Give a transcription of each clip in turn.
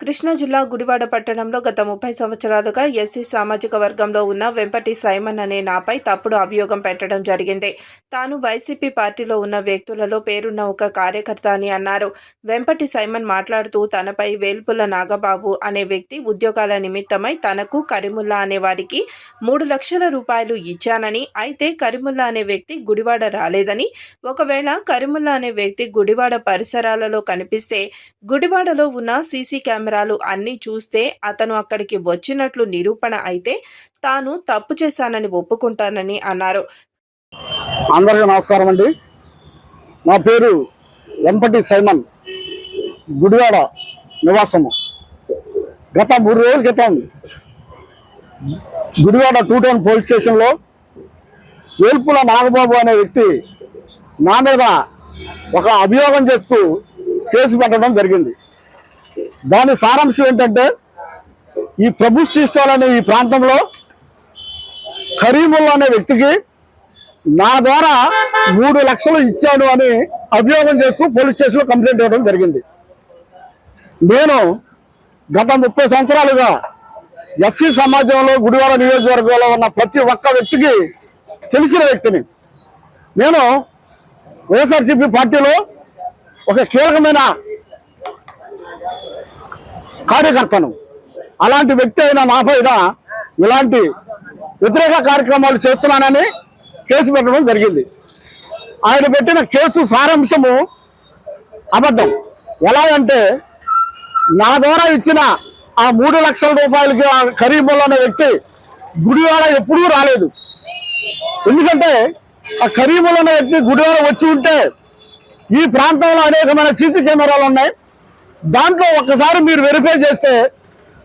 కృష్ణా జిల్లా గుడివాడ పట్టణంలో గత ముప్పై సంవత్సరాలుగా ఎస్సీ సామాజిక వర్గంలో ఉన్న వెంపటి సైమన్ అనే నాపై తప్పుడు అభియోగం పెట్టడం జరిగింది. తాను వైసీపీ పార్టీలో ఉన్న వ్యక్తులలో పేరున్న ఒక కార్యకర్త అని అన్నారు. వెంపటి సైమన్ మాట్లాడుతూ తనపై వేల్పుల నాగబాబు అనే వ్యక్తి ఉద్యోగాల నిమిత్తమై తనకు కరిముల్లా అనే వారికి మూడు లక్షల రూపాయలు ఇచ్చానని అయితే కరిముల్లా అనే వ్యక్తి గుడివాడ రాలేదని ఒకవేళ కరిముల్లా అనే వ్యక్తి గుడివాడ పరిసరాలలో కనిపిస్తే గుడివాడలో ఉన్న సీసీ కెమెరా కెమెరాలు అన్నీ చూస్తే అతను అక్కడికి వచ్చినట్లు నిరూపణ అయితే తాను తప్పు చేశానని ఒప్పుకుంటానని అన్నారు. అందరికీ నమస్కారం అండి. నా పేరు వెంపటి సైమన్. గుడివాడ నివాసము. గత మూడు రోజుల క్రితం గుడివాడ టూ టౌన్ పోలీస్ స్టేషన్లో వేల్పుల నాగబాబు అనే వ్యక్తి నా మీద ఒక అభియోగం చేస్తూ కేసు పెట్టడం జరిగింది. దాని సారాంశం ఏంటంటే ఈ ప్రభు స్టాల్ అనే ఈ ప్రాంతంలో కరీముల్లా అనే వ్యక్తికి నా ద్వారా మూడు లక్షలు ఇచ్చాను అని అభియోగం చేస్తూ పోలీస్ స్టేషన్లో కంప్లైంట్ ఇవ్వడం జరిగింది. నేను గత ముప్పై సంవత్సరాలుగా ఎస్సీ సమాజంలో గుడివాడ నియోజకవర్గంలో ఉన్న ప్రతి ఒక్క వ్యక్తికి తెలిసిన వ్యక్తిని. నేను వైఎస్ఆర్సీపీ పార్టీలో ఒక కీలకమైన కార్యకర్తను. అలాంటి వ్యక్తి అయిన నా పైన ఇలాంటి వ్యతిరేక కార్యక్రమాలు చేస్తున్నానని కేసు పెట్టడం జరిగింది. ఆయన పెట్టిన కేసు సారాంశము అబద్ధం. ఎలా అంటే నా ద్వారా ఇచ్చిన ఆ మూడు లక్షల రూపాయలకి ఆ కరీముల్లా అనే వ్యక్తి గుడివాడ ఎప్పుడూ రాలేదు. ఎందుకంటే ఆ కరీముల్లా అనే వ్యక్తి గుడివాడ వచ్చి ఉంటే ఈ ప్రాంతంలో అనేకమైన సీసీ కెమెరాలు ఉన్నాయి. దాంట్లో ఒక్కసారి మీరు వెరిఫై చేస్తే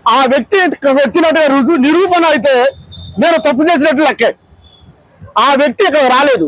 ఆ వ్యక్తి ఇక్కడికి వచ్చినట్టుగా రుజువు నిరూపణ అయితే నేను తప్పు చేసినట్టు లెక్కే. ఆ వ్యక్తి ఇక్కడ రాలేదు.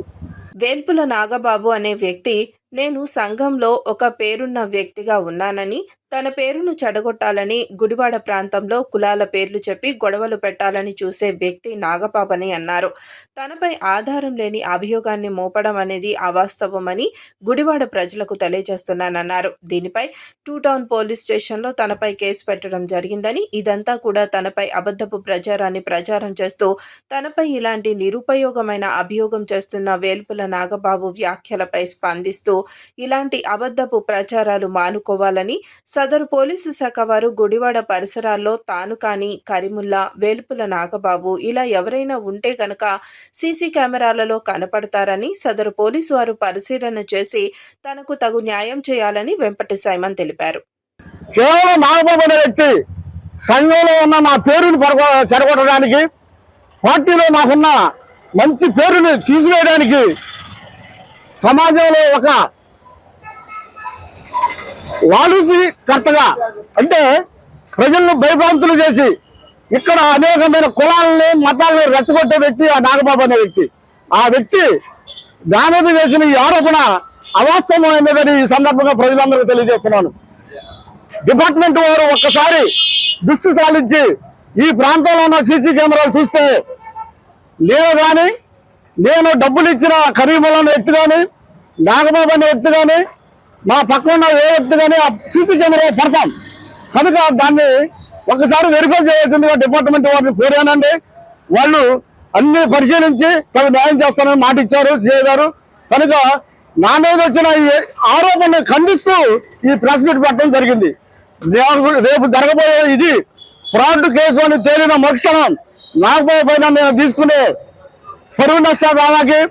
వేల్పుల నాగబాబు అనే వ్యక్తి నేను సంఘంలో ఒక పేరున్న వ్యక్తిగా ఉన్నానని తన పేరును చెడగొట్టాలని గుడివాడ ప్రాంతంలో కులాల పేర్లు చెప్పి గొడవలు పెట్టాలని చూసే వ్యక్తి నాగబాబని అన్నారు. తనపై ఆధారం లేని అభియోగాన్ని మోపడం అనేది అవాస్తవమని గుడివాడ ప్రజలకు తెలియజేస్తున్నానన్నారు. దీనిపై టూ టౌన్ పోలీస్ స్టేషన్లో తనపై కేసు పెట్టడం జరిగిందని ఇదంతా కూడా తనపై అబద్ధపు ప్రచారాన్ని ప్రచారం చేస్తూ తనపై ఇలాంటి నిరుపయోగమైన అభియోగం చేస్తున్న వేల్పుల నాగబాబు వ్యాఖ్యలపై స్పందిస్తూ ఇలాంటి అబద్ధపు ప్రచారాలు మానుకోవాలని సదరు పోలీసు శాఖ వారు గుడివాడ పరిసరాల్లో తాను కానీ కరిముల్లా వేల్పుల నాగబాబు ఇలా ఎవరైనా ఉంటే గనక సీసీ కెమెరాలలో కనపడతారని సదరు పోలీసు వారు పరిశీలన చేసి తనకు తగు న్యాయం చేయాలని వెంపటి సైమన్ తెలిపారు. కేవలం నాగబాబు అనే వ్యక్తి సంఘంలో ఉన్న నా పేరును పరగ చెడగొట్టడానికి పార్టీలో నాకున్న మంచి పేరుని తీసివేయడానికి సమాజంలో ఒక కర్తగా. అంటే ప్రజలను భయభ్రాంతులు చేసి ఇక్కడ అనేకమైన కులాలని మతాలను రెచ్చగొట్టే వ్యక్తి ఆ నాగబాబు అనే వ్యక్తి. ఆ వ్యక్తి దాని వేసిన ఈ ఆరోపణ అవాస్తవమైనదని ఈ సందర్భంగా ప్రజలందరికీ తెలియజేస్తున్నాను. డిపార్ట్మెంట్ వారు ఒక్కసారి దృష్టి సాధించి ఈ ప్రాంతంలో ఉన్న సీసీ కెమెరాలు చూస్తే నేను కానీ నేను డబ్బులు ఇచ్చిన కరీముల్ వ్యక్తి కానీ నాగబాబు అనే వ్యక్తి కానీ మా పక్కన ఉన్న ఏ వ్యక్తి కానీ ఆ సీసీ కెమెరా పడతాం. కనుక దాన్ని ఒకసారి వెరిఫై చేయాల్సిందిగా డిపార్ట్మెంట్ వారిని కోరానండి. వాళ్ళు అన్ని పరిశీలించి తగు న్యాయం చేస్తానని మాట ఇచ్చారు సీఏ గారు. కనుక నా మీద వచ్చిన ఈ ఆరోపణను ఖండిస్తూ ఈ ప్రెస్ మీట్ పెట్టడం జరిగింది. రేపు- జరగబోయే ఇది ఫ్రాడ్ కేసు అని తేలిన మరుక్షణం. నాగబాబు పైన మేము తీసుకునే పరువు నష్ట దావాకి